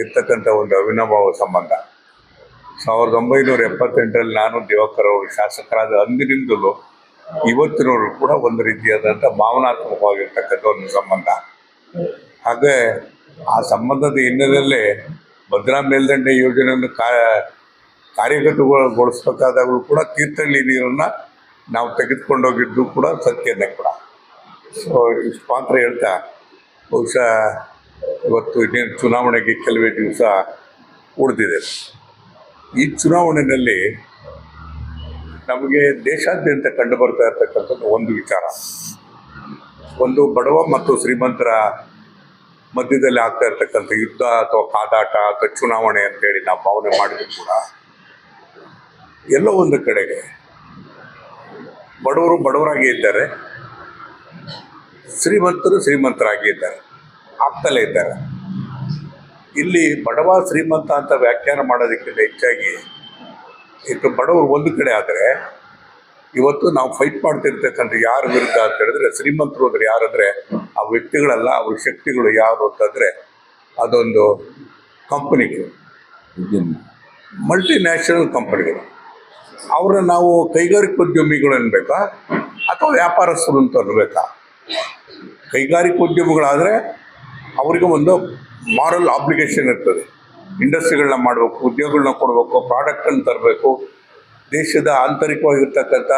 ಇರ್ತಕ್ಕಂಥ ಒಂದು ಅವಿನಾಭಾವ ಸಂಬಂಧ. ಸಾವಿರದ ಒಂಬೈನೂರ ಎಪ್ಪತ್ತೆಂಟರಲ್ಲಿ ನಾನು ದಿವಾಕರ್ ಅವರು ಶಾಸಕರಾದ ಅಂದಿನಿಂದಲೂ ಇವತ್ತಿನವರು ಕೂಡ ಒಂದು ರೀತಿಯಾದಂಥ ಭಾವನಾತ್ಮಕವಾಗಿರ್ತಕ್ಕಂಥ ಒಂದು ಸಂಬಂಧ. ಹಾಗೆ ಆ ಸಂಬಂಧದ ಹಿನ್ನೆಲೆಯಲ್ಲೇ ಭದ್ರಾ ಮೇಲ್ದಂಡೆ ಯೋಜನೆಯನ್ನು ಕಾ, ಕಾರ್ಯಗತಗೊಳಿಸ್ಬೇಕಾದಾಗಲೂ ಕೂಡ ತೀರ್ಥಹಳ್ಳಿ ನೀರನ್ನು ನಾವು ತೆಗೆದುಕೊಂಡೋಗಿದ್ದು ಕೂಡ ಸತ್ಯನೇ ಕೂಡ. ಸೊ ಇಷ್ಟು ಮಾತ್ರ ಹೇಳ್ತಾ, ಬಹುಶಃ ಇವತ್ತು ಇನ್ನೇನು ಚುನಾವಣೆಗೆ ಕೆಲವೇ ದಿವಸ ಉಳಿದಿದೆ. ಈ ಚುನಾವಣೆಯಲ್ಲಿ ನಮಗೆ ದೇಶಾದ್ಯಂತ ಕಂಡು ಬರ್ತಾ ಇರ್ತಕ್ಕಂಥದ್ದು ಒಂದು ವಿಚಾರ. ಒಂದು ಬಡವ ಮತ್ತು ಶ್ರೀಮಂತರ ಮಧ್ಯದಲ್ಲಿ ಆಗ್ತಾ ಇರ್ತಕ್ಕಂಥ ಯುದ್ಧ ಅಥವಾ ಕಾದಾಟ ಅಥವಾ ಚುನಾವಣೆ ಅಂತೇಳಿ ನಾವು ಭಾವನೆ ಮಾಡಿದ್ರು ಕೂಡ, ಎಲ್ಲೋ ಒಂದು ಕಡೆಗೆ ಬಡವರು ಬಡವರಾಗಿ ಇದ್ದಾರೆ, ಶ್ರೀಮಂತರು ಶ್ರೀಮಂತರಾಗಿ ಇದ್ದಾರೆ. ಆಗ್ತಲೇ ಇದ್ದಾರೆ. ಇಲ್ಲಿ ಬಡವ ಶ್ರೀಮಂತ ಅಂತ ವ್ಯಾಖ್ಯಾನ ಮಾಡೋದಕ್ಕಿಂತ ಹೆಚ್ಚಾಗಿ ಇಟ್ಟು ಬಡವರು ಒಂದು ಕಡೆ ಆದರೆ ಇವತ್ತು ನಾವು ಫೈಟ್ ಮಾಡ್ತಿರ್ತಕ್ಕಂಥ ಯಾರ ವಿರುದ್ಧ ಅಂತ ಹೇಳಿದ್ರೆ ಶ್ರೀಮಂತರು ಅಂದ್ರೆ ಯಾರಂದ್ರೆ ಆ ವ್ಯಕ್ತಿಗಳಲ್ಲ ಅವ್ರ ಶಕ್ತಿಗಳು ಯಾರು ಅಂತಂದರೆ ಅದೊಂದು ಕಂಪನಿಗಳು ಮಲ್ಟಿನ್ಯಾಷನಲ್ ಕಂಪನಿಗಳು ಅವರ ನಾವು ಕೈಗಾರಿಕೋದ್ಯಮಿಗಳು ಅನ್ಬೇಕಾ ಅಥವಾ ವ್ಯಾಪಾರಸ್ಥರು ಅಂತ ಅನ್ಬೇಕಾ? ಕೈಗಾರಿಕೋದ್ಯಮಿಗಳಾದರೆ ಅವರಿಗೆ ಒಂದು ಮಾರಲ್ ಆಬ್ಲಿಗೇಷನ್ ಇರ್ತದೆ. ಇಂಡಸ್ಟ್ರಿಗಳನ್ನ ಮಾಡಬೇಕು ಉದ್ಯೋಗಗಳನ್ನ ಕೊಡಬೇಕು ಪ್ರಾಡಕ್ಟನ್ನು ತರಬೇಕು. ದೇಶದ ಆಂತರಿಕವಾಗಿರ್ತಕ್ಕಂಥ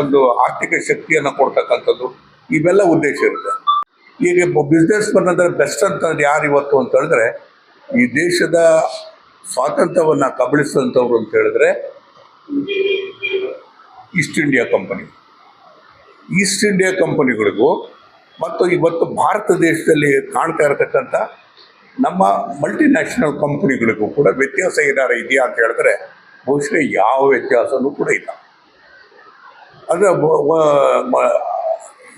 ಒಂದು ಆರ್ಥಿಕ ಶಕ್ತಿಯನ್ನು ಕೊಡ್ತಕ್ಕಂಥದ್ದು, ಇವೆಲ್ಲ ಉದ್ದೇಶ ಇರುತ್ತೆ. ಈಗ ಬಿಸ್ನೆಸ್ ಮನ್ ಅಂದರೆ ಬೆಸ್ಟ್ ಅಂತ ಯಾರು ಇವತ್ತು ಅಂತ ಹೇಳಿದ್ರೆ, ಈ ದೇಶದ ಸ್ವಾತಂತ್ರ್ಯವನ್ನು ಕಬಳಿಸಿದಂಥವ್ರು ಅಂತ ಹೇಳಿದ್ರೆ East India Company East India ಕಂಪನಿಗಳಿಗೂ ಮತ್ತು ಇವತ್ತು ಭಾರತ ದೇಶದಲ್ಲಿ ಕಾಣ್ತಾ ಇರತಕ್ಕಂಥ ನಮ್ಮ ಮಲ್ಟಿನ್ಯಾಷನಲ್ ಕಂಪನಿಗಳಿಗೂ ಕೂಡ ವ್ಯತ್ಯಾಸ ಏನಾರು ಇದೆಯಾ ಅಂತ ಹೇಳಿದ್ರೆ ಬಹುಶಃ ಯಾವ ವ್ಯತ್ಯಾಸನೂ ಕೂಡ ಇಲ್ಲ. ಅಂದರೆ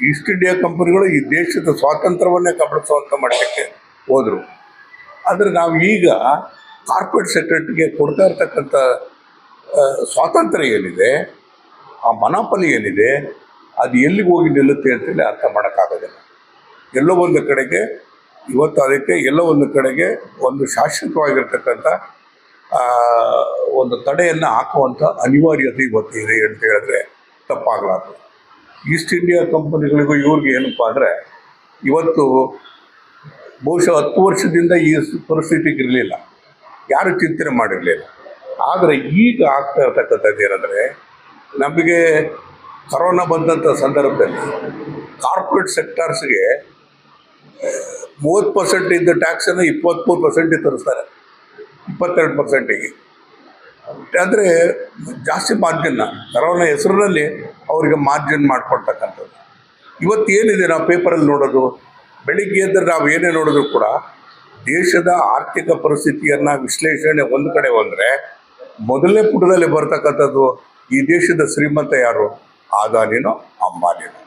ಈಸ್ಟ್ ಇಂಡಿಯಾ ಕಂಪನಿಗಳು ಈ ದೇಶದ ಸ್ವಾತಂತ್ರ್ಯವನ್ನೇ ಕಬಳಿಸುವಂಥ ಮಟ್ಟಕ್ಕೆ ಹೋದರು. ಆದರೆ ನಾವು ಈಗ ಕಾರ್ಪೊರೇಟ್ ಸೆಕ್ರೆಟರಿಗೆ ಕೊಡ್ತಾ ಇರತಕ್ಕಂಥ ಸ್ವಾತಂತ್ರ್ಯ ಏನಿದೆ, ಆ ಮನಾಪಲಿ ಏನಿದೆ ಅದು ಎಲ್ಲಿಗೆ ಹೋಗಿ ನಿಲ್ಲುತ್ತೆ ಅಂತೇಳಿ ಅರ್ಥ ಮಾಡೋಕ್ಕಾಗೋದಿಲ್ಲ. ಎಲ್ಲೋ ಒಂದು ಕಡೆಗೆ, ಇವತ್ತು ಅದಕ್ಕೆ ಎಲ್ಲೋ ಒಂದು ಕಡೆಗೆ ಒಂದು ಶಾಶ್ವತವಾಗಿರ್ತಕ್ಕಂಥ ಒಂದು ತಡೆಯನ್ನು ಹಾಕುವಂಥ ಅನಿವಾರ್ಯತೆ ಇವತ್ತಿದೆ ಅಂತ ಹೇಳಿದ್ರೆ ತಪ್ಪಾಗಲಾರ್ದು. ಈಸ್ಟ್ ಇಂಡಿಯಾ ಕಂಪನಿಗಳಿಗೂ ಇವ್ರಿಗೆ ಏನಪ್ಪ ಅಂದರೆ, ಇವತ್ತು ಬಹುಶಃ ಹತ್ತು ವರ್ಷದಿಂದ ಈ ಪರಿಸ್ಥಿತಿಗೆ ಇರಲಿಲ್ಲ. ಯಾರು ಚಿಂತನೆ ಮಾಡಿರಲಿಲ್ಲ. ಆದರೆ ಈಗ ಆಗ್ತಾ ಇರ್ತಕ್ಕಂಥದ್ದು ಏನಂದರೆ, ನಮಗೆ ಕರೋನಾ ಬಂದಂಥ ಸಂದರ್ಭದಲ್ಲಿ ಕಾರ್ಪೊರೇಟ್ ಸೆಕ್ಟರ್ಸ್ಗೆ ಮೂವತ್ತು ಪರ್ಸೆಂಟ್ ಇದ್ದ ಟ್ಯಾಕ್ಸನ್ನು ಇಪ್ಪತ್ತ್ಮೂರು ಪರ್ಸೆಂಟಿಗೆ ತರಿಸ್ತಾರೆ. ಇಪ್ಪತ್ತೆರಡು ಪರ್ಸೆಂಟಿಗೆ. ಅಂದರೆ ಜಾಸ್ತಿ ಮಾರ್ಜಿನ್ನ. ಕರೋನಾ ಹೆಸರಿನಲ್ಲಿ ಅವರಿಗೆ ಮಾರ್ಜಿನ್ ಮಾಡಿಕೊಡ್ತಕ್ಕಂಥದ್ದು ಇವತ್ತು ಏನಿದೆ ನಾವು ಪೇಪರಲ್ಲಿ ನೋಡೋದು? ಬೆಳಿಗ್ಗೆ ಎದ್ದರೆ ನಾವು ಏನೇ ನೋಡಿದ್ರು ಕೂಡ ದೇಶದ ಆರ್ಥಿಕ ಪರಿಸ್ಥಿತಿಯನ್ನು ವಿಶ್ಲೇಷಣೆ ಒಂದು ಕಡೆ ಬಂದರೆ ಮೊದಲನೇ ಪುಟದಲ್ಲಿ ಬರ್ತಕ್ಕಂಥದ್ದು ಈ ದೇಶದ ಶ್ರೀಮಂತ ಯಾರು? ಆದಾನಿನೋ ಅಂಬಾನಿನೋ.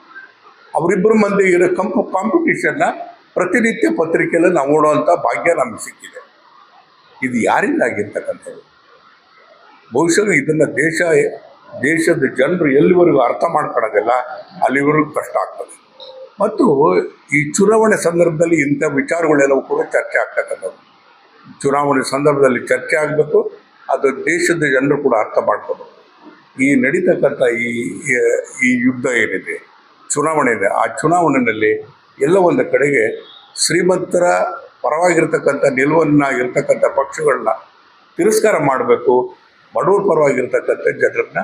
ಅವರಿಬ್ಬರ ಮಂದಿ ಇರೋ ಕಂಪು ಕಾಂಪಿಟೇಷನ್ನ ಪ್ರತಿನಿತ್ಯ ಪತ್ರಿಕೆಯಲ್ಲಿ ನಾವು ನೋಡುವಂಥ ಭಾಗ್ಯ ನಮಗೆ ಸಿಕ್ಕಿದೆ. ಇದು ಯಾರಿಂದ ಆಗಿರ್ತಕ್ಕಂಥದ್ದು? ಬಹುಶಃ ಇದನ್ನು ದೇಶ, ದೇಶದ ಜನರು ಎಲ್ಲಿವರೆಗೂ ಅರ್ಥ ಮಾಡ್ಕೊಳ್ಳೋದಿಲ್ಲ ಅಲ್ಲಿವರೆಗೂ ಕಷ್ಟ ಆಗ್ತದೆ. ಮತ್ತು ಈ ಚುನಾವಣೆ ಸಂದರ್ಭದಲ್ಲಿ ಇಂಥ ವಿಚಾರಗಳೆಲ್ಲವೂ ಕೂಡ ಚರ್ಚೆ ಆಗ್ತಕ್ಕಂಥದ್ದು. ಚುನಾವಣೆ ಸಂದರ್ಭದಲ್ಲಿ ಚರ್ಚೆ ಆಗಬೇಕು, ಅದು ದೇಶದ ಜನರು ಕೂಡ ಅರ್ಥ ಮಾಡ್ಕೋಬೇಕು. ಈ ನಡೀತಕ್ಕಂಥ ಈ, ಈ- ಯುದ್ಧ ಏನಿದೆ, ಚುನಾವಣೆ ಇದೆ, ಆ ಚುನಾವಣೆಯಲ್ಲಿ ಎಲ್ಲ ಒಂದು ಕಡೆಗೆ ಶ್ರೀಮಂತರ ಪರವಾಗಿರ್ತಕ್ಕಂಥ ನಿಲುವನ್ನು ಇರ್ತಕ್ಕಂಥ ಪಕ್ಷಗಳನ್ನ ತಿರಸ್ಕಾರ ಮಾಡಬೇಕು, ಬಡವರ ಪರವಾಗಿರ್ತಕ್ಕಂಥ ಜನರನ್ನ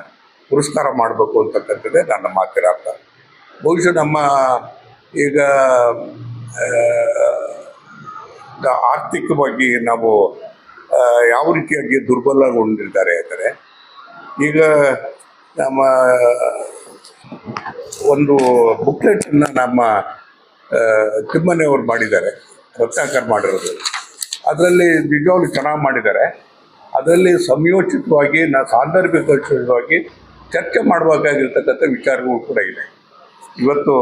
ಪುರಸ್ಕಾರ ಮಾಡಬೇಕು ಅಂತಕ್ಕಂಥದ್ದೇ ನನ್ನ ಮಾತಿನ ಅರ್ಥ. ಬಹುಶಃ ನಮ್ಮ ಈಗ ಆರ್ಥಿಕವಾಗಿ ನಾವು ಯಾವ ರೀತಿಯಾಗಿ ದುರ್ಬಲಗೊಂಡಿದ್ದಾರೆ ಅಂದರೆ ಈಗ ನಮ್ಮ ಒಂದು ಬುಕ್ಲೆಟನ್ನು ನಮ್ಮ ತಿಮ್ಮನೆಯವರು ಮಾಡಿದ್ದಾರೆ, ರತ್ನಾಕರ್ ಮಾಡಿರೋದು. ಅದರಲ್ಲಿ ನಿಜವಾಗ್ಲೂ ಚೆನ್ನಾಗಿ ಮಾಡಿದ್ದಾರೆ. ಅದರಲ್ಲಿ ಸಂಯೋಚಿತವಾಗಿ ನಾ, ಸಾಂದರ್ಭಿಕವಾಗಿ ಚರ್ಚೆ ಮಾಡಬೇಕಾಗಿರ್ತಕ್ಕಂಥ ವಿಚಾರಗಳು ಕೂಡ ಇದೆ. ಇವತ್ತು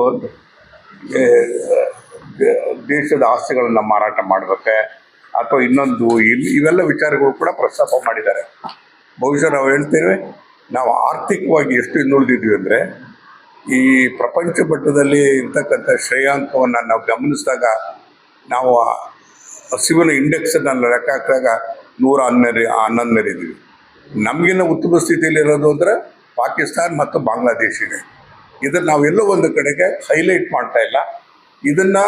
ದೇಶದ ಆಸ್ತಿಗಳನ್ನು ಮಾರಾಟ ಮಾಡಬೇಕೆ, ಅಥವಾ ಇನ್ನೊಂದು ಇಲ್ಲಿ ಇವೆಲ್ಲ ವಿಚಾರಗಳು ಕೂಡ ಪ್ರಸ್ತಾಪ ಮಾಡಿದ್ದಾರೆ. ಬಹುಶಃ ನಾವು ಹೇಳ್ತೇವೆ, ನಾವು ಆರ್ಥಿಕವಾಗಿ ಎಷ್ಟು ಹಿಂದುಳಿದಿದ್ವಿ ಅಂದರೆ, ಈ ಪ್ರಪಂಚ ಮಟ್ಟದಲ್ಲಿ ಇರ್ತಕ್ಕಂಥ ಶ್ರೇಯಾಂಕವನ್ನು ನಾವು ಗಮನಿಸಿದಾಗ, ನಾವು ಹಸಿವಿನ ಇಂಡೆಕ್ಸನ್ನು ಲೆಕ್ಕ ಹಾಕಿದಾಗ ನೂರ ಹನ್ನೆರಡು ಹನ್ನೊಂದರಿದ್ದೀವಿ ನಮಗಿನ್ನ ಉತ್ತಮ ಸ್ಥಿತಿಯಲ್ಲಿ ಇರೋದು ಅಂದರೆ ಪಾಕಿಸ್ತಾನ್ ಮತ್ತು ಬಾಂಗ್ಲಾದೇಶ್ ಇದೆ. ಇದನ್ನು ನಾವೆಲ್ಲೋ ಒಂದು ಕಡೆಗೆ ಹೈಲೈಟ್ ಮಾಡ್ತಾ ಇಲ್ಲ. ಇದನ್ನು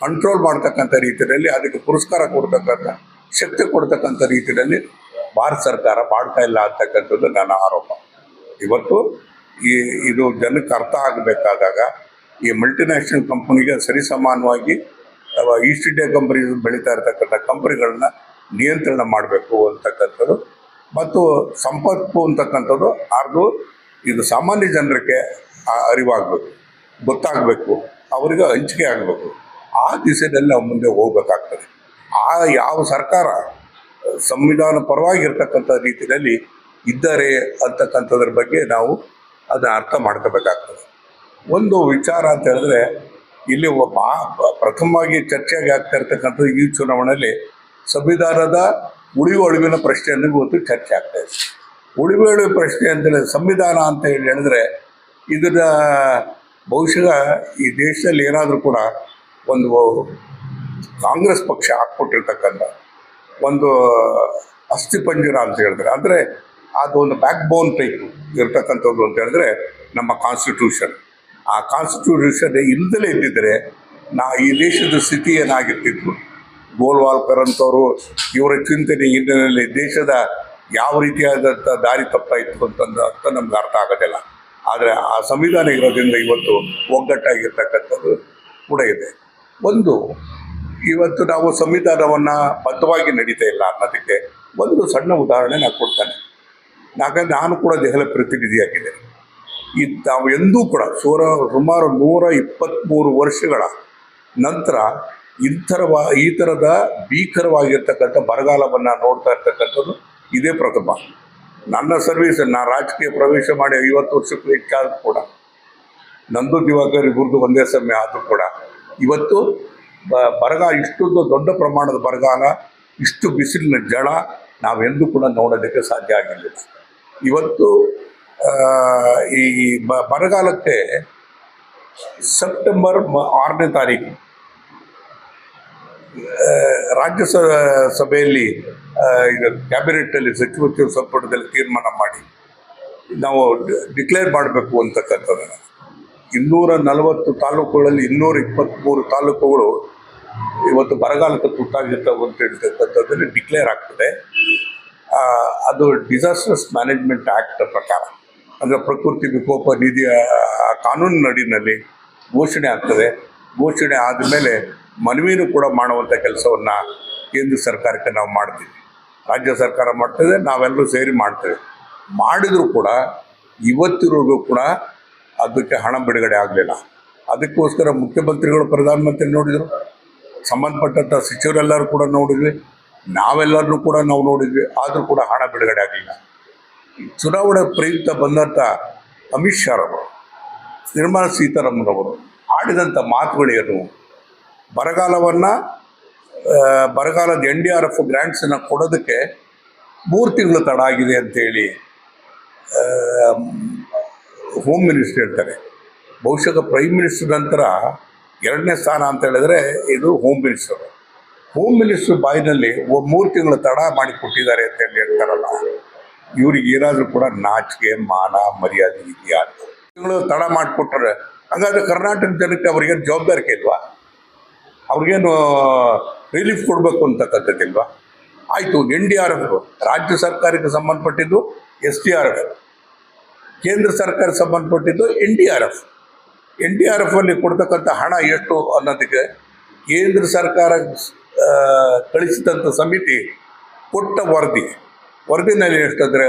ಕಂಟ್ರೋಲ್ ಮಾಡ್ತಕ್ಕಂಥ ರೀತಿಯಲ್ಲಿ, ಅದಕ್ಕೆ ಪುರಸ್ಕಾರ ಕೊಡ್ತಕ್ಕಂಥ, ಶಕ್ತಿ ಕೊಡ್ತಕ್ಕಂಥ ರೀತಿಯಲ್ಲಿ ಭಾರತ ಸರ್ಕಾರ ಮಾಡ್ತಾ ಇಲ್ಲ ಅಂತಕ್ಕಂಥದ್ದು ನನ್ನ ಆರೋಪ. ಇವತ್ತು ಈ, ಇದು ಜನಕ್ಕೆ ಅರ್ಥ ಆಗಬೇಕಾದಾಗ ಈ ಮಲ್ಟಿನ್ಯಾಷನಲ್ ಕಂಪ್ನಿಗೆ ಸರಿಸಮಾನವಾಗಿ ಈಸ್ಟ್ ಇಂಡಿಯಾ ಕಂಪನಿ ಬೆಳೀತಾ ಇರತಕ್ಕಂಥ ಕಂಪನಿಗಳನ್ನ ನಿಯಂತ್ರಣ ಮಾಡಬೇಕು ಅಂತಕ್ಕಂಥದ್ದು. ಮತ್ತು ಸಂಪತ್ತು ಅಂತಕ್ಕಂಥದ್ದು ಅದು ಇದು ಸಾಮಾನ್ಯ ಜನರಿಗೆ ಅರಿವಾಗಬೇಕು, ಗೊತ್ತಾಗಬೇಕು, ಅವರಿಗೆ ಹಂಚಿಕೆ ಆಗಬೇಕು. ಆ ದಿಸೆಯಲ್ಲಿ ನಾವು ಮುಂದೆ ಹೋಗ್ಬೇಕಾಗ್ತದೆ. ಆ ಯಾವ ಸರ್ಕಾರ ಸಂವಿಧಾನ ಪರವಾಗಿರ್ತಕ್ಕಂಥ ರೀತಿಯಲ್ಲಿ ಇದ್ದಾರೆ ಅಂತಕ್ಕಂಥದ್ರ ಬಗ್ಗೆ ನಾವು ಅದನ್ನ ಅರ್ಥ ಮಾಡ್ಕೋಬೇಕಾಗ್ತದೆ. ಒಂದು ವಿಚಾರ ಅಂತ ಹೇಳಿದ್ರೆ, ಇಲ್ಲಿ ಒಬ್ಬ ಪ್ರಥಮವಾಗಿ ಚರ್ಚೆಗೆ ಆಗ್ತಾ ಇರ್ತಕ್ಕಂಥದ್ದು ಈ ಚುನಾವಣೆಯಲ್ಲಿ ಸಂವಿಧಾನದ ಉಳಿವು ಅಳಿವಿನ ಪ್ರಶ್ನೆಯನ್ನು ಇವತ್ತು ಚರ್ಚೆ ಆಗ್ತಾ ಇದೆ. ಉಳಿವು ಅಳಿವು ಪ್ರಶ್ನೆ ಅಂತೇಳಿ ಸಂವಿಧಾನ ಅಂತ ಹೇಳಿ ಹೇಳಿದ್ರೆ, ಇದರ ಬಹುಶಃ ಈ ದೇಶದಲ್ಲಿ ಏನಾದರೂ ಕೂಡ ಒಂದು ಕಾಂಗ್ರೆಸ್ ಪಕ್ಷ ಹಾಕ್ಕೊಟ್ಟಿರ್ತಕ್ಕಂಥ ಒಂದು ಅಸ್ಥಿಪಂಜರ ಅಂತ ಹೇಳಿದ್ರೆ ಅಂದರೆ ಅದು ಒಂದು ಬ್ಯಾಕ್ ಬೋನ್ ಟೈಪ್ ಇರತಕ್ಕಂಥದ್ದು ಅಂತ ಹೇಳಿದ್ರೆ ನಮ್ಮ ಕಾನ್ಸ್ಟಿಟ್ಯೂಷನ್ ಆ ಕಾನ್ಸ್ಟಿಟ್ಯೂಷನ್ ಇಲ್ದಲೇ ಇದ್ದಿದ್ದರೆ ನಾ ಈ ದೇಶದ ಸ್ಥಿತಿ ಏನಾಗಿರ್ತಿದ್ರು ಗೋಲ್ವಾಲ್ಕರ್ ಅಂತವರು ಇವರ ಚಿಂತನೆ ಹಿನ್ನೆಲೆಯಲ್ಲಿ ದೇಶದ ಯಾವ ರೀತಿಯಾದಂಥ ದಾರಿ ತಪ್ಪಾಯಿತು ಅಂತಂದು, ಅಂತ ನಮ್ಗೆ ಅರ್ಥ ಆಗೋದಿಲ್ಲ. ಆದರೆ ಆ ಸಂವಿಧಾನ ಇರೋದ್ರಿಂದ ಇವತ್ತು ಒಗ್ಗಟ್ಟಾಗಿರ್ತಕ್ಕಂಥದ್ದು ಕೂಡ ಇದೆ. ಒಂದು ಇವತ್ತು ನಾವು ಸಂವಿಧಾನವನ್ನು ಬದ್ಧವಾಗಿ ನಡೀತಾ ಇಲ್ಲ ಅನ್ನೋದಕ್ಕೆ ಒಂದು ಸಣ್ಣ ಉದಾಹರಣೆ ನಾನು ಕೊಡ್ತಾನೆ. ಯಾಕಂದ್ರೆ ನಾನು ಕೂಡ ದೆಹಲಿ ಪ್ರತಿನಿಧಿಯಾಗಿದ್ದೇನೆ. ಈ ನಾವು ಎಂದೂ ಕೂಡ ಸೂರ, ಸುಮಾರು ನೂರ ಇಪ್ಪತ್ತ್ಮೂರು ವರ್ಷಗಳ ನಂತರ ಇಂಥರವ, ಈ ಥರದ ಭೀಕರವಾಗಿರ್ತಕ್ಕಂಥ ಬರಗಾಲವನ್ನು ನೋಡ್ತಾ ಇರ್ತಕ್ಕಂಥದ್ದು ಇದೇ ಪ್ರಥಮ. ನನ್ನ ಸರ್ವಿಸ್ ನಾನು ರಾಜಕೀಯ ಪ್ರವೇಶ ಮಾಡಿ ಐವತ್ತು ವರ್ಷಕ್ಕೂ ಹೆಚ್ಚಾದರೂ ಕೂಡ. ನಂದು ದಿವಾಕರ್ ಇಬ್ಬರದು ಒಂದೇ ಸಮಯ ಆದರೂ ಕೂಡ. ಇವತ್ತು ಬರಗಾಲ ಇಷ್ಟೊಂದು ದೊಡ್ಡ ಪ್ರಮಾಣದ ಬರಗಾಲ, ಇಷ್ಟು ಬಿಸಿಲಿನ ಜಳ ನಾವೆಂದೂ ಕೂಡ ನೋಡೋದಕ್ಕೆ ಸಾಧ್ಯ ಆಗಿಲ್ಲ. ಇವತ್ತು ಈ ಬರಗಾಲಕ್ಕೆ ಸೆಪ್ಟೆಂಬರ್ ಆರನೇ ತಾರೀಕು ರಾಜ್ಯ ಸಭೆಯಲ್ಲಿ ಕ್ಯಾಬಿನೆಟ್ಟಲ್ಲಿ ಸಚಿವ ಸಂಪುಟದಲ್ಲಿ ತೀರ್ಮಾನ ಮಾಡಿ, ನಾವು ಡಿಕ್ಲೇರ್ ಮಾಡಬೇಕು ಅಂತಕ್ಕಂಥದ್ದನ್ನು. ಇನ್ನೂರ ನಲವತ್ತು ತಾಲೂಕುಗಳಲ್ಲಿ ಇನ್ನೂರ ಇಪ್ಪತ್ತ್ಮೂರು ತಾಲೂಕುಗಳು ಇವತ್ತು ಬರಗಾಲಕ್ಕೆ ತುತ್ತಾಗಿರ್ತವೆ ಅಂತ ಹೇಳ್ತಕ್ಕಂಥದ್ದನ್ನು ಡಿಕ್ಲೇರ್ ಆಗ್ತದೆ. ಅದು ಡಿಸಾಸ್ಟರ್ಸ್ ಮ್ಯಾನೇಜ್ಮೆಂಟ್ ಆ್ಯಕ್ಟ್ ಪ್ರಕಾರ. ಅಂದರೆ ಪ್ರಕೃತಿ ವಿಕೋಪ ನಿಧಿಯ ಕಾನೂನು ನಡಿನಲ್ಲಿ ಘೋಷಣೆ ಆಗ್ತದೆ. ಘೋಷಣೆ ಆದಮೇಲೆ ಮನವಿನೂ ಕೂಡ ಮಾಡುವಂಥ ಕೆಲಸವನ್ನು ಕೇಂದ್ರ ಸರ್ಕಾರಕ್ಕೆ ನಾವು ಮಾಡ್ತೀವಿ. ರಾಜ್ಯ ಸರ್ಕಾರ ಮಾಡ್ತದೆ, ನಾವೆಲ್ಲರೂ ಸೇರಿ ಮಾಡ್ತೇವೆ. ಮಾಡಿದರೂ ಕೂಡ ಇವತ್ತಿರೋದು ಕೂಡ ಅದಕ್ಕೆ ಹಣ ಬಿಡುಗಡೆ ಆಗಲಿಲ್ಲ. ಅದಕ್ಕೋಸ್ಕರ ಮುಖ್ಯಮಂತ್ರಿಗಳು, ಪ್ರಧಾನಮಂತ್ರಿ ನೋಡಿದರು. ಸಂಬಂಧಪಟ್ಟಂಥ ಸಚಿವರೆಲ್ಲರೂ ಕೂಡ ನೋಡಿದ್ವಿ. ನಾವೆಲ್ಲರೂ ಕೂಡ ನಾವು ನೋಡಿದ್ವಿ. ಆದರೂ ಕೂಡ ಹಣ ಬಿಡುಗಡೆ ಆಗಲಿಲ್ಲ. ಚುನಾವಣೆ ಪ್ರಯುಕ್ತ ಬಂದಂಥ ಅಮಿತ್ ಶಾರವರು ನಿರ್ಮಲಾ ಸೀತಾರಾಮನ್ ಆಡಿದಂಥ ಮಾತುಗಳೇನು? ಬರಗಾಲವನ್ನು ಬರಗಾಲದ ಎನ್ ಡಿ ಆರ್ ಎಫ್ ಗ್ರ್ಯಾಂಟ್ಸನ್ನು ಕೊಡೋದಕ್ಕೆ ಮೂರು ತಿಂಗಳು ತಡ ಆಗಿದೆ ಅಂತೇಳಿ ಹೋಮ್ ಮಿನಿಸ್ಟರ್ ಹೇಳ್ತಾರೆ. ಬಹುಶಃ ಪ್ರೈಮ್ ಮಿನಿಸ್ಟರ್ ನಂತರ ಎರಡನೇ ಸ್ಥಾನ ಅಂತ ಹೇಳಿದ್ರೆ ಇದು ಹೋಮ್ ಮಿನಿಸ್ಟರ್ ಹೋಮ್ ಮಿನಿಸ್ಟರ್ ಬಾಯಿನಲ್ಲಿ ಮೂರು ತಿಂಗಳು ತಡ ಮಾಡಿ ಕೊಟ್ಟಿದ್ದಾರೆ ಅಂತ ಹೇಳಿ ಹೇಳ್ತಾರಲ್ಲ. ಇವ್ರಿಗೆ ಏನಾದರೂ ಕೂಡ ನಾಚಿಕೆ, ಮಾನ, ಮರ್ಯಾದೆ ಇದೆಯಾ ತಿಂಗಳು ತಡ ಮಾಡಿಕೊಟ್ರೆ, ಹಾಗಾದ್ರೆ ಕರ್ನಾಟಕ ಜನಕ್ಕೆ ಅವ್ರಿಗೇನು ಜವಾಬ್ದಾರಿಕೆ ಇಲ್ವಾ? ಅವ್ರಿಗೇನು ರಿಲೀಫ್ ಕೊಡಬೇಕು ಅಂತಕ್ಕಂಥದ್ದಿಲ್ವಾ ಆಯಿತು, ಎನ್ ಡಿ ಆರ್ ಎಫ್ ರಾಜ್ಯ ಸರ್ಕಾರಕ್ಕೆ ಸಂಬಂಧಪಟ್ಟಿದ್ದು ಎಸ್ ಡಿ ಆರ್ ಎಫ್. ಕೇಂದ್ರ ಸರ್ಕಾರ ಸಂಬಂಧಪಟ್ಟಿದ್ದು N D R F. N D R F ಅಲ್ಲಿ ಕೊಡ್ತಕ್ಕಂಥ ಹಣ ಎಷ್ಟು ಅನ್ನೋದಕ್ಕೆ ಕೇಂದ್ರ ಸರ್ಕಾರ ಕಳಿಸಿದಂಥ ಸಮಿತಿ ಕೊಟ್ಟ ವರದಿ. ವರದಿನಲ್ಲಿ ಎಷ್ಟಂದರೆ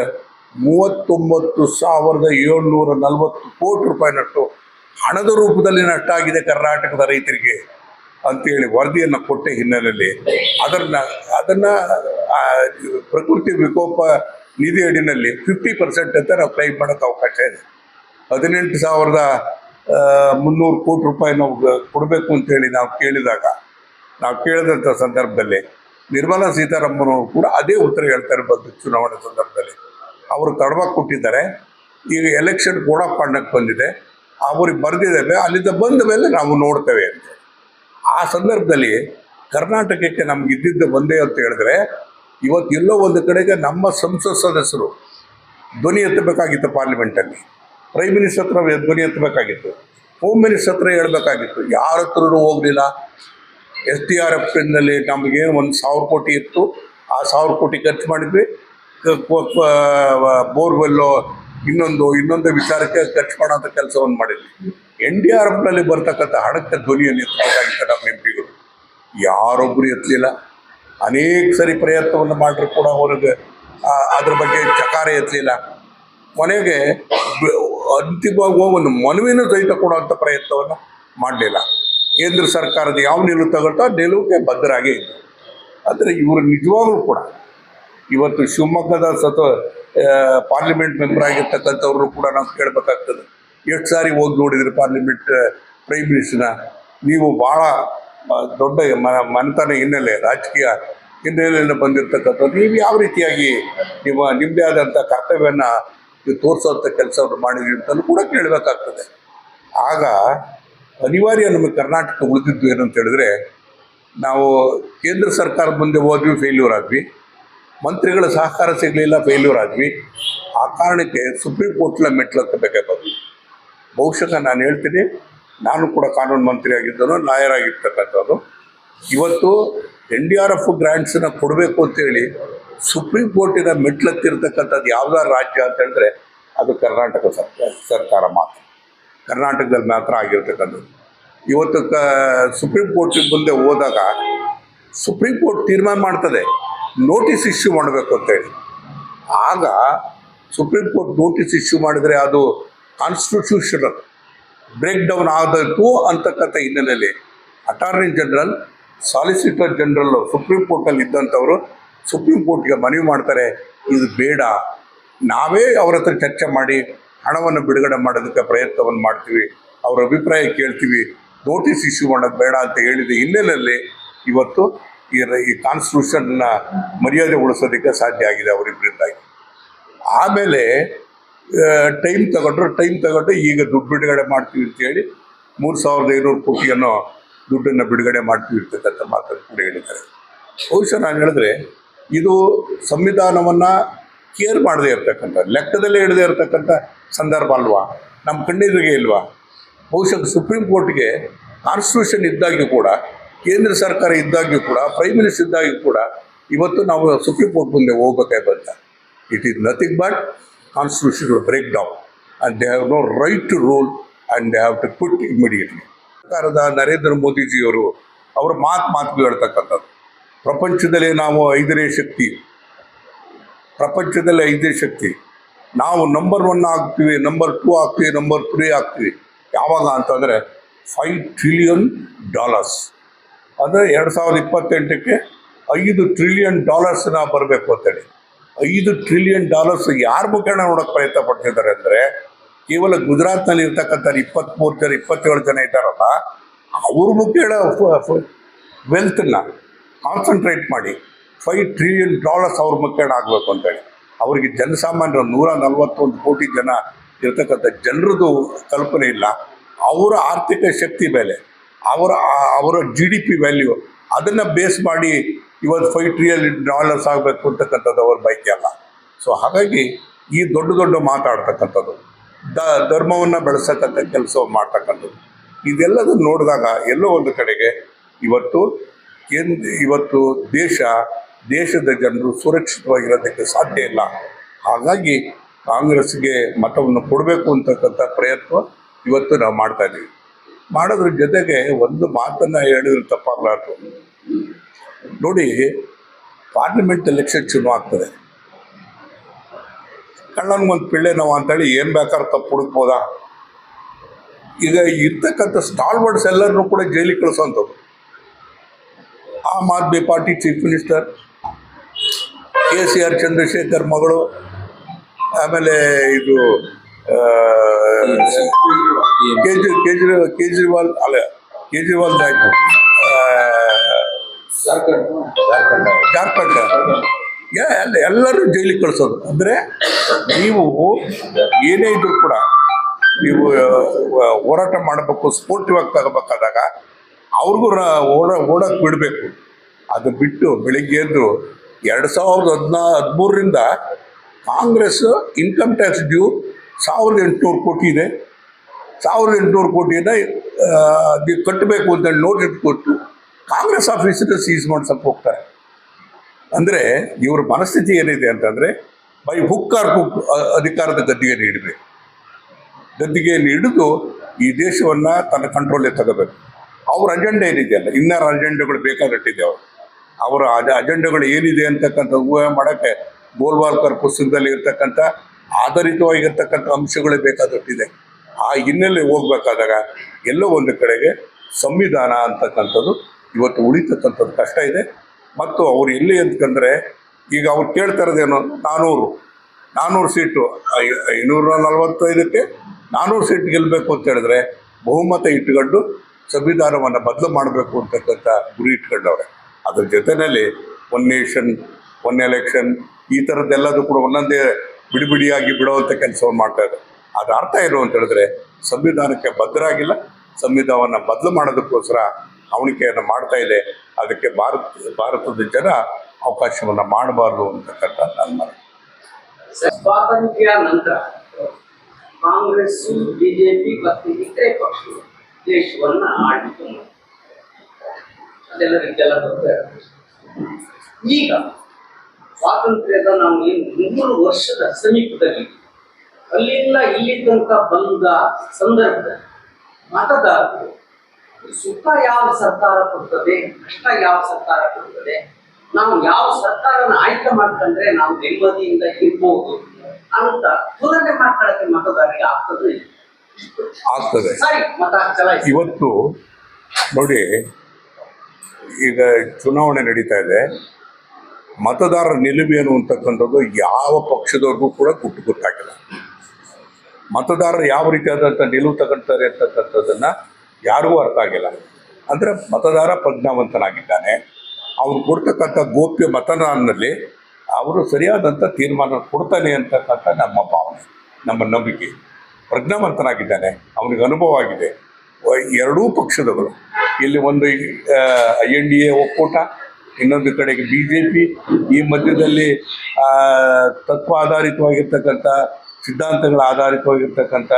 ಮೂವತ್ತೊಂಬತ್ತು ಸಾವಿರದ ಏಳ್ನೂರ ನಲವತ್ತು ಕೋಟಿ ರೂಪಾಯಿನಷ್ಟು ಹಣದ ರೂಪದಲ್ಲಿ ನಷ್ಟ ಆಗಿದೆ ಕರ್ನಾಟಕದ ರೈತರಿಗೆ ಅಂತೇಳಿ ವರದಿಯನ್ನು ಕೊಟ್ಟ ಹಿನ್ನೆಲೆಯಲ್ಲಿ ಅದನ್ನು ಅದನ್ನು ಪ್ರಕೃತಿ ವಿಕೋಪ ನಿಧಿ ಅಡಿನಲ್ಲಿ ಫಿಫ್ಟಿ ಪರ್ಸೆಂಟ್ ಅಂತ ನಾವು ಕ್ಲೈಮ್ ಮಾಡೋಕ್ಕೆ ಅವಕಾಶ ಇದೆ. ಹದಿನೆಂಟು ಸಾವಿರದ ಮುನ್ನೂರು ಕೋಟಿ ರೂಪಾಯಿ ನಾವು ಕೊಡಬೇಕು ಅಂತೇಳಿ ನಾವು ಕೇಳಿದಾಗ, ನಾವು ಕೇಳಿದಂಥ ಸಂದರ್ಭದಲ್ಲಿ ನಿರ್ಮಲಾ ಸೀತಾರಾಮನ್ ಕೂಡ ಅದೇ ಉತ್ತರ ಹೇಳ್ತಾರೆ ಬಂದು ಚುನಾವಣೆ ಸಂದರ್ಭದಲ್ಲಿ. ಅವರು ತಡವಾಗಿ ಕೊಟ್ಟಿದ್ದಾರೆ. ಈಗ ಎಲೆಕ್ಷನ್ ಕೂಡ ಪಾಂಡಕ್ಕೆ ಬಂದಿದೆ. ಅವ್ರಿಗೆ ಬರೆದಿದ್ದೇವೆ ಅಲ್ಲಿಂದ ಬಂದ ಮೇಲೆ ನಾವು ನೋಡ್ತೇವೆ ಅಂತ ಆ ಸಂದರ್ಭದಲ್ಲಿ ಕರ್ನಾಟಕಕ್ಕೆ ನಮ್ಗೆ ಇದ್ದಿದ್ದು ಒಂದೇ ಅಂತ ಹೇಳಿದ್ರೆ ಇವತ್ತು ಎಲ್ಲೋ ಒಂದು ಕಡೆಗೆ ನಮ್ಮ ಸಂಸತ್ ಸದಸ್ಯರು ಧ್ವನಿ ಎತ್ತಬೇಕಾಗಿತ್ತು ಪಾರ್ಲಿಮೆಂಟಲ್ಲಿ. ಪ್ರೈಮ್ ಮಿನಿಸ್ಟರ್ ಹತ್ರ ಧ್ವನಿ ಎತ್ತಬೇಕಾಗಿತ್ತು. ಹೋಮ್ ಮಿನಿಸ್ಟರ್ ಹತ್ರ ಹೇಳ್ಬೇಕಾಗಿತ್ತು. ಯಾರ ಹತ್ರನೂ ಹೋಗಲಿಲ್ಲ. ಎಸ್ ಡಿ ಆರ್ ಎಫ್ನಲ್ಲಿ ನಮಗೆ ಒಂದು ಸಾವಿರ ಕೋಟಿ ಇತ್ತು. ಆ ಸಾವಿರ ಕೋಟಿ ಖರ್ಚು ಮಾಡಿದ್ವಿ. ಬೋರ್ವೆಲ್ಲು ಇನ್ನೊಂದು ಇನ್ನೊಂದು ವಿಚಾರಕ್ಕೆ ಖರ್ಚು ಮಾಡೋಂಥ ಕೆಲಸವನ್ನು ಮಾಡಿದ್ವಿ. ಎನ್ ಡಿ ಆರ್ ಎಫ್ನಲ್ಲಿ ಬರ್ತಕ್ಕಂಥ ಹಣಕ್ಕೆ ಧ್ವನಿಯನ್ನು ಎತ್ತಬೇಕಾಗಿತ್ತು ನಮ್ಮ ಎಂ ಪಿಗಳು ಯಾರೊಬ್ಬರು ಎತ್ತಲಿಲ್ಲ. ಅನೇಕ ಸರಿ ಪ್ರಯತ್ನವನ್ನು ಮಾಡಿದ್ರು ಕೂಡ ಅವ್ರಿಗೆ ಅದ್ರ ಬಗ್ಗೆ ಚಕಾರ ಎತ್ತಲಿಲ್ಲ ಕೊನೆಗೆ ಅಂತಿಮವಾಗಿ ಒಂದು ಮನವಿನ ಸಹಿತ ಕೊಡುವಂಥ ಪ್ರಯತ್ನವನ್ನು ಮಾಡಲಿಲ್ಲ. ಕೇಂದ್ರ ಸರ್ಕಾರದ ಯಾವ ನಿಲುವು ತಗೊಳ್ತೋ ನಿಲುವಿಗೆ ಬದ್ಧರಾಗೇ ಇತ್ತು ಆದರೆ ಇವರು ನಿಜವಾಗ್ಲೂ ಕೂಡ ಇವತ್ತು ಶಿವಮೊಗ್ಗದ ಸತ ಪಾರ್ಲಿಮೆಂಟ್ ಮೆಂಬರ್ ಆಗಿರ್ತಕ್ಕಂಥವ್ರು ಕೂಡ ನಾವು ಕೇಳಬೇಕಾಗ್ತದೆ. ಎಷ್ಟು ಸಾರಿ ಹೋಗಿ ನೋಡಿದ್ರಿ ಪಾರ್ಲಿಮೆಂಟ್ ಪ್ರೈಮ್ ಮಿನಿಸ್ಟರ್ನ? ನೀವು ಭಾಳ ದೊಡ್ಡ ಮನ ಮನೆತನ ಹಿನ್ನೆಲೆ, ರಾಜಕೀಯ ಹಿನ್ನೆಲೆಯಿಂದ ಬಂದಿರತಕ್ಕಂಥದ್ದು. ನೀವು ಯಾವ ರೀತಿಯಾಗಿ ನಿಮ್ಮ ನಿಮ್ಮದೇ ಆದಂಥ ಕರ್ತವ್ಯನ ನೀವು ತೋರಿಸೋಂಥ ಕೆಲಸವನ್ನು ಮಾಡಿದ್ರಿ ಅಂತಲೂ ಕೂಡ ಕೇಳಬೇಕಾಗ್ತದೆ. ಆಗ ಅನಿವಾರ್ಯ ನಮಗೆ ಕರ್ನಾಟಕ ಉಳಿದಿದ್ದು ಏನು ಅಂತ ಹೇಳಿದ್ರೆ, ನಾವು ಕೇಂದ್ರ ಸರ್ಕಾರದ ಮುಂದೆ ಹೋದ್ವಿ ಫೇಲ್ಯೂರ್ ಆದ್ವಿ. ಮಂತ್ರಿಗಳ ಸಹಕಾರ ಸಿಗಲಿಲ್ಲ ಫೇಲ್ಯೂರ್ ಆದ್ವಿ. ಆ ಕಾರಣಕ್ಕೆ ಸುಪ್ರೀಂ ಕೋರ್ಟ್ನ ಮೆಟ್ಲು ಹತ್ತಬೇಕಾಗ್ತದೆ ಬಹುಶಃ ನಾನು ಹೇಳ್ತೀನಿ ನಾನು ಕೂಡ ಕಾನೂನು ಮಂತ್ರಿ ಆಗಿದ್ದನು ಲಾಯರ್ ಆಗಿರ್ತಕ್ಕಂಥದ್ದು ಇವತ್ತು ಎನ್ ಡಿ ಆರ್ ಎಫ್ ಗ್ರ್ಯಾಂಟ್ಸನ್ನ ಕೊಡಬೇಕು ಅಂತೇಳಿ ಸುಪ್ರೀಂ ಕೋರ್ಟಿನ ಮೆಟ್ಲತ್ತಿರ್ತಕ್ಕಂಥದ್ದು ಯಾವ್ದಾರು ರಾಜ್ಯ ಅಂತ ಹೇಳಿದ್ರೆ ಅದು ಕರ್ನಾಟಕ ಸರ್ಕಾರ ಸರ್ಕಾರ ಮಾತ್ರ. ಕರ್ನಾಟಕದಲ್ಲಿ ಮಾತ್ರ ಆಗಿರ್ತಕ್ಕಂಥದ್ದು. ಇವತ್ತು ಕ, ಸುಪ್ರೀಂ ಕೋರ್ಟ್ ಮುಂದೆ ಹೋದಾಗ ಸುಪ್ರೀಂ ಕೋರ್ಟ್ ತೀರ್ಮಾನ ಮಾಡ್ತದೆ, ನೋಟಿಸ್ ಇಶ್ಯೂ ಮಾಡಬೇಕು ಅಂತೇಳಿ. ಆಗ ಸುಪ್ರೀಂ ಕೋರ್ಟ್ ನೋಟಿಸ್ ಇಶ್ಯೂ ಮಾಡಿದರೆ ಅದು ಕಾನ್ಸ್ಟಿಟ್ಯೂಷನಲ್ ಬ್ರೇಕ್ ಡೌನ್ ಆದದ್ದು ಅಂತಕ್ಕಂಥ ಹಿನ್ನೆಲೆಯಲ್ಲಿ attorney general, solicitor general, supreme ಕೋರ್ಟಲ್ಲಿ ಇದ್ದಂಥವರು ಸುಪ್ರೀಂ ಕೋರ್ಟ್ಗೆ ಮನವಿ ಮಾಡ್ತಾರೆ, ಇದು ಬೇಡ. ನಾವೇ ಅವ್ರ ಹತ್ರ ಚರ್ಚೆ ಮಾಡಿ ಹಣವನ್ನು ಬಿಡುಗಡೆ ಮಾಡೋದಕ್ಕೆ ಪ್ರಯತ್ನವನ್ನು ಮಾಡ್ತೀವಿ. ಅವರ ಅಭಿಪ್ರಾಯ ಕೇಳ್ತೀವಿ. ನೋಟಿಸ್ ಇಶ್ಯೂ ಮಾಡೋದು ಬೇಡ ಅಂತ ಹೇಳಿದ ಹಿನ್ನೆಲೆಯಲ್ಲಿ ಇವತ್ತು ಈ ಈ ಕಾನ್ಸ್ಟಿಟ್ಯೂಷನ್ನ ಮರ್ಯಾದೆ ಉಳಿಸೋದಕ್ಕೆ ಸಾಧ್ಯ ಆಗಿದೆ ಅವರಿಬ್ಬರಿಂದಾಗಿ ಆಮೇಲೆ ಟೈಮ್ ತಗೊಂಡ್ರು ಟೈಮ್ ತಗೊಂಡು ಈಗ ದುಡ್ಡು ಬಿಡುಗಡೆ ಮಾಡ್ತೀವಿ ಅಂತೇಳಿ ಮೂರು ಸಾವಿರದ ಐನೂರು ಕೋಟಿಯನ್ನು ದುಡ್ಡನ್ನು ಬಿಡುಗಡೆ ಮಾಡ್ತೀವಿ ಇರ್ತಕ್ಕಂಥ ಮಾತನ್ನು ಕೂಡ ಹೇಳಿದ್ದಾರೆ. ಬಹುಶಃ ನಾನು ಹೇಳಿದ್ರೆ ಇದು ಸಂವಿಧಾನವನ್ನು ಕೇರ್ ಮಾಡದೇ ಇರತಕ್ಕಂಥ, ಲೆಕ್ಕದಲ್ಲೇ ಹಿಡದೇ ಇರತಕ್ಕಂಥ ಸಂದರ್ಭ ಅಲ್ವಾ? ನಮ್ಮ ಕಣ್ಣೆದುರಿಗೆ ಇಲ್ವಾ? ಬಹುಶಃ ಸುಪ್ರೀಂ ಕೋರ್ಟ್ಗೆ ಕಾನ್ಸ್ಟಿಟ್ಯೂಷನ್ ಇದ್ದಾಗ್ಯೂ ಕೂಡ, ಕೇಂದ್ರ ಸರ್ಕಾರ ಇದ್ದಾಗ್ಯೂ ಕೂಡ ಪ್ರೈಮ್ ಮಿನಿಸ್ಟರ್ ಇದ್ದಾಗ್ಯೂ ಕೂಡ ಇವತ್ತು ನಾವು ಸುಪ್ರೀಂ ಕೋರ್ಟ್ ಮುಂದೆ ಹೋಗ್ಬೇಕಾಗಿ it is nothing but constitution break down and they have no right to rule and they have to quit immediately. ಸರ್ಕಾರದ ನರೇಂದ್ರ ಮೋದಿಜಿಯವರು ಅವರ ಮಾತು ಮಾತು ಹೇಳ್ತಕ್ಕಂಥದ್ದು. ಪ್ರಪಂಚದಲ್ಲಿ ನಾವು ಐದನೇ ಶಕ್ತಿ. ಪ್ರಪಂಚದಲ್ಲಿ ಐದನೇ ಶಕ್ತಿ. ನಾವು ನಂಬರ್ ಒನ್ ಆಗ್ತೀವಿ ನಂಬರ್ ಟೂ ಆಗ್ತೀವಿ ನಂಬರ್ ತ್ರೀ ಆಗ್ತೀವಿ. ಯಾವಾಗ ಅಂತಂದರೆ ಫೈವ್ ಟ್ರಿಲಿಯನ್ ಡಾಲರ್ಸ್ ಅಂದರೆ ಎರಡು ಸಾವಿರದ ಇಪ್ಪತ್ತೆಂಟಕ್ಕೆ ಐದು ಟ್ರಿಲಿಯನ್ ಡಾಲರ್ಸ್ನ ಬರಬೇಕು ಅಂತೇಳಿ. ಐದು ಟ್ರಿಲಿಯನ್ ಡಾಲರ್ಸ್ ಯಾರ ಮುಖೇನ ನೋಡೋಕೆ ಪ್ರಯತ್ನ ಪಡ್ತಿದ್ದಾರೆ ಅಂದರೆ ಕೇವಲ ಗುಜರಾತ್ನಲ್ಲಿ ಇರ್ತಕ್ಕಂಥ ಇಪ್ಪತ್ತ್ಮೂರು ಜನ, ಇಪ್ಪತ್ತೇಳು ಜನ ಇದ್ದಾರಲ್ಲ, ಅವ್ರ ಮುಖೇನ ವೆಲ್ತನ್ನ ಕಾನ್ಸಂಟ್ರೇಟ್ ಮಾಡಿ ಫೈವ್ ಟ್ರಿಲಿಯನ್ ಡಾಲರ್ಸ್ ಅವ್ರ ಮುಖೇನ ಆಗಬೇಕು ಅಂತೇಳಿ ಅವರಿಗೆ ಜನಸಾಮಾನ್ಯರು ನೂರ ನಲವತ್ತೊಂದು ಕೋಟಿ ಜನ ಇರ್ತಕ್ಕಂಥ ಜನರದು ಕಲ್ಪನೆ ಇಲ್ಲ. ಅವರ ಆರ್ಥಿಕ ಶಕ್ತಿ ಮೇಲೆ ಅವರ ಅವರ ಜಿ ಡಿ ಪಿ ವ್ಯಾಲ್ಯೂ ಅದನ್ನು ಬೇಸ್ ಮಾಡಿ ಇವತ್ತು ಫೈವ್ ಟ್ರಿಲಿಯನ್ ಡಾಲರ್ಸ್ ಆಗಬೇಕು ಅಂತಕ್ಕಂಥದ್ದು ಅವ್ರ ಬೈಕ್ ಅಲ್ಲ. ಸೊ ಹಾಗಾಗಿ ಈ ದೊಡ್ಡ ದೊಡ್ಡ ಮಾತಾಡ್ತಕ್ಕಂಥದ್ದು, ದ ಧರ್ಮವನ್ನು ಬೆಳೆಸತಕ್ಕಂಥ ಕೆಲಸ ಮಾಡ್ತಕ್ಕಂಥದ್ದು ಇದೆಲ್ಲದನ್ನು ನೋಡಿದಾಗ ಎಲ್ಲೋ ಒಂದು ಕಡೆಗೆ ಇವತ್ತು ಇವತ್ತು ದೇಶ, ದೇಶದ ಜನರು ಸುರಕ್ಷಿತವಾಗಿರೋದಕ್ಕೆ ಸಾಧ್ಯ ಇಲ್ಲ. ಹಾಗಾಗಿ ಕಾಂಗ್ರೆಸ್ಗೆ ಮತವನ್ನು ಕೊಡಬೇಕು ಅಂತಕ್ಕಂಥ ಪ್ರಯತ್ನ ಇವತ್ತು ನಾವು ಮಾಡ್ತಾ ಇದ್ದೀವಿ ಮಾಡೋದ್ರ ಜೊತೆಗೆ ಒಂದು ಮಾತನ್ನು ಹೇಳಿದ್ರೆ ತಪ್ಪಾಗಲಾರ್ದು. ನೋಡಿ ಪಾರ್ಲಿಮೆಂಟ್ ಎಲೆಕ್ಷನ್ ಶುರು ಆಗ್ತದೆ. ಕಳ್ಳನಿಗೊಂದು ಪಿಳ್ಳೆ ನಾವು ಅಂತೇಳಿ ಏನು ಬೇಕಾದ್ರೆ ತಪ್ಪು ಹುಡುಕ್ಬೋದಾ? ಈಗ ಇರ್ತಕ್ಕಂಥ ಸ್ಟಾಲ್ ವರ್ಡ್ಸ್ ಎಲ್ಲರನ್ನೂ ಕೂಡ ಜೈಲಿಗೆ ಕಳಿಸೋಂಥದ್ದು Aam Aadmi Party chief minister K C R Chandrashekar ಮಗಳು ಆಮೇಲೆ ಇದು ಕೇಜ್ರಿ ಕೇಜ್ರಿವಾಲ್ ಅಲ್ಲ ಕೇಜ್ರಿವಾಲ್ ಆಯ್ತು ಜಾರ್ಖಂಡ್. ಯಾ- ಎಲ್ಲ ಎಲ್ಲರೂ ಜೈಲಿಗೆ ಕಳಿಸೋದು. ಅಂದರೆ ನೀವು ಏನೇ ಇದ್ರೂ ಕೂಡ ನೀವು ಹೋರಾಟ ಮಾಡಬೇಕು ಸ್ಫೂರ್ತಿವಾಗಿ ತಗೋಬೇಕಾದಾಗ ಅವ್ರಿಗೂ ಓಡ ಓಡಕ್ಕೆ ಬಿಡಬೇಕು. ಅದು ಬಿಟ್ಟು ಬೆಳಿಗ್ಗೆ ಎದ್ದು ಎರಡು ಸಾವಿರದ ಹದಿನಾ ಹದಿಮೂರರಿಂದ ಕಾಂಗ್ರೆಸ್ ಇನ್ಕಮ್ ಟ್ಯಾಕ್ಸ್ ಡ್ಯೂ ಸಾವಿರದ ಎಂಟುನೂರು ಕೋಟಿ ಇದೆ. ಸಾವಿರದ ಎಂಟುನೂರು ಕೋಟಿಯನ್ನು ನೀವು ಕಟ್ಟಬೇಕು ಅಂತ ನೋಟಿಸ್ ಕೊಟ್ಟು ಕಾಂಗ್ರೆಸ್ ಆಫೀಸಿಂದ ಸೀಸ್ ಮಾಡ್ಸಕ್ಕೆ ಹೋಗ್ತಾರೆ. ಅಂದರೆ ಇವ್ರ ಮನಸ್ಥಿತಿ ಏನಿದೆ ಅಂತಂದರೆ ಬೈ ಹುಕ್ ಆರ್ ಹುಕ್ ಅಧಿಕಾರದ ಗದ್ದಿಗೆ ನೀಡಬೇಕು ಗದ್ದಿಗೆಯನ್ನು ಹಿಡಿದು ಈ ದೇಶವನ್ನು ತನ್ನ ಕಂಟ್ರೋಲಿಗೆ ತಗೋಬೇಕು. ಅವ್ರ ಅಜೆಂಡ ಏನಿದೆಯಲ್ಲ ಇನ್ನಾರು ಅಜೆಂಡಗಳು ಬೇಕಾದಟ್ಟಿದೆ ಅವರು. ಅವರ ಅಜ ಅಜೆಂಡಗಳು ಏನಿದೆ ಅಂತಕ್ಕಂಥ ಊಹೆ ಮಾಡೋಕ್ಕೆ ಗೋಲ್ವಾಲ್ಕರ್ ಪುಸ್ತಕದಲ್ಲಿ ಇರ್ತಕ್ಕಂಥ ಆಧಾರಿತವಾಗಿರ್ತಕ್ಕಂಥ ಅಂಶಗಳೇ ಬೇಕಾದಟ್ಟಿದೆ. ಆ ಹಿನ್ನೆಲೆ ಹೋಗ್ಬೇಕಾದಾಗ ಎಲ್ಲೋ ಒಂದು ಕಡೆಗೆ ಸಂವಿಧಾನ ಅಂತಕ್ಕಂಥದ್ದು ಇವತ್ತು ಉಳಿತಕ್ಕಂಥದ್ದು ಕಷ್ಟ ಇದೆ. ಮತ್ತು ಅವ್ರು ಎಲ್ಲಿ ಅಂತಂದರೆ, ಈಗ ಅವ್ರು ಕೇಳ್ತಾ ಇರೋದೇನು ನಾನ್ನೂರು ನಾನ್ನೂರು ಸೀಟು. ಐನೂರ ನಲವತ್ತೈದಕ್ಕೆ ನಾನ್ನೂರು ಸೀಟ್ ಗೆಲ್ಲಬೇಕು ಅಂತ ಹೇಳಿದ್ರೆ, ಬಹುಮತ ಇಟ್ಟುಕೊಂಡು ಸಂವಿಧಾನವನ್ನು ಬದಲು ಮಾಡಬೇಕು ಅಂತಕ್ಕಂಥ ಗುರಿ ಇಟ್ಕೊಂಡವ್ರೆ. ಅದ್ರ ಜೊತೆಯಲ್ಲಿ ಒನ್ ನೇಷನ್ ಒನ್ ಎಲೆಕ್ಷನ್ ಈ ಥರದ್ದೆಲ್ಲದೂ ಕೂಡ ಒಂದೊಂದೇ ಬಿಡಿ ಬಿಡಿಯಾಗಿ ಬಿಡುವಂಥ ಕೆಲಸವನ್ನು ಮಾಡ್ತಾ ಇದ್ದಾರೆ. ಅದ್ರ ಅರ್ಥ ಏನು ಅಂತ ಹೇಳಿದ್ರೆ, ಸಂವಿಧಾನಕ್ಕೆ ಬದ್ಧರಾಗಿಲ್ಲ ಸಂವಿಧಾನವನ್ನು ಬದಲು ಮಾಡೋದಕ್ಕೋಸ್ಕರ ಅವಣಿಕೆಯನ್ನು ಮಾಡ್ತಾ ಇದೆ, ಅದಕ್ಕೆ ಭಾರತ, ಭಾರತದ ಜನ ಅವಕಾಶವನ್ನು ಮಾಡಬಾರ್ದು ಅಂತಕ್ಕಂಥ ನನ್ನ ಸ್ವಾತಂತ್ರ್ಯ ನಂತರ ಕಾಂಗ್ರೆಸ್ ಬಿಜೆಪಿ ಮತ್ತು ಇತರೆ ಪಕ್ಷಗಳು ದೇಶವನ್ನ ಅದೆಲ್ಲ ಅದೆಲ್ಲರಿಗೆಲ್ಲ. ಈಗ ಸ್ವಾತಂತ್ರ್ಯದ ನಾವು ಏನು ಮೂರು ವರ್ಷದ ಸಮೀಪದಲ್ಲಿ ಅಲ್ಲಿಂದ ಇಲ್ಲಿ ತನಕ ಬಂದ ಸಂದರ್ಭದಲ್ಲಿ ಮತದಾರರು ಸುಖ ಯಾವ ಸರ್ಕಾರ ಕೊಡ್ತದೆ ಕಷ್ಟ ಯಾವ ಸರ್ಕಾರ ಕೊಡ್ತದೆ? ನಾವು ಯಾವ ಸರ್ಕಾರನ ಆಯ್ಕೆ ಮಾಡ್ಕೊಂಡ್ರೆ ನಾವು ನೆಮ್ಮದಿಯಿಂದ ಇರ್ಬೋದು ಅಂತ ತುಲನೆ ಮಾತಾಡಕ್ಕೆ ಮತದಾರರಿಗೆ ಆಗ್ತದೆ ಆಗ್ತದೆ. ಇವತ್ತು ನೋಡಿ ಈಗ ಚುನಾವಣೆ ನಡೀತಾ ಇದೆ. ಮತದಾರರ ನಿಲುವೇನು ಅಂತಕ್ಕಂಥದ್ದು ಯಾವ ಪಕ್ಷದವ್ರಿಗೂ ಕೂಡ ಗುಟ್ಟು ಗೊತ್ತಾಗಿಲ್ಲ ಮತದಾರರು ಯಾವ ರೀತಿಯಾದಂಥ ನಿಲುವು ತಗೊಳ್ತಾರೆ ಅಂತಕ್ಕಂಥದ್ದನ್ನ ಯಾರಿಗೂ ಅರ್ಥ ಆಗಿಲ್ಲ. ಅಂದರೆ ಮತದಾರ ಪ್ರಜ್ಞಾವಂತನಾಗಿದ್ದಾನೆ. ಅವ್ರು ಕೊಡ್ತಕ್ಕಂಥ ಗೋಪ್ಯ ಮತದಾನದಲ್ಲಿ ಅವರು ಸರಿಯಾದಂಥ ತೀರ್ಮಾನ ಕೊಡ್ತಾನೆ ಅಂತಕ್ಕಂಥ ನಮ್ಮ ಭಾವನೆ, ನಮ್ಮ ನಂಬಿಕೆ. ಪ್ರಜ್ಞಾವಂತನಾಗಿದ್ದಾನೆ ಅವನಿಗೆ ಅನುಭವ ಆಗಿದೆ. ಎರಡೂ ಪಕ್ಷದವರು, ಇಲ್ಲಿ ಒಂದು ಎನ್ ಡಿ ಎ ಒಕ್ಕೂಟ, ಇನ್ನೊಂದು ಕಡೆಗೆ ಬಿ ಜೆ ಪಿ, ಈ ಮಧ್ಯದಲ್ಲಿ ತತ್ವ ಆಧಾರಿತವಾಗಿರ್ತಕ್ಕಂಥ, ಸಿದ್ಧಾಂತಗಳ ಆಧಾರಿತವಾಗಿರ್ತಕ್ಕಂಥ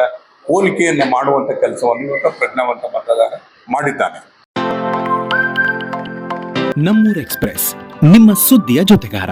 ಹೋಲಿಕೆಯನ್ನು ಮಾಡುವಂತ ಕೆಲಸವನ್ನು ಇವತ್ತು ಪ್ರಜ್ಞಾವಂತ ಮತದಾರ ಮಾಡಿದ್ದಾನೆ ನಮ್ಮೂರ್ ಎಕ್ಸ್ಪ್ರೆಸ್ ನಿಮ್ಮ ಸುದ್ದಿಯ ಜೊತೆಗಾರ.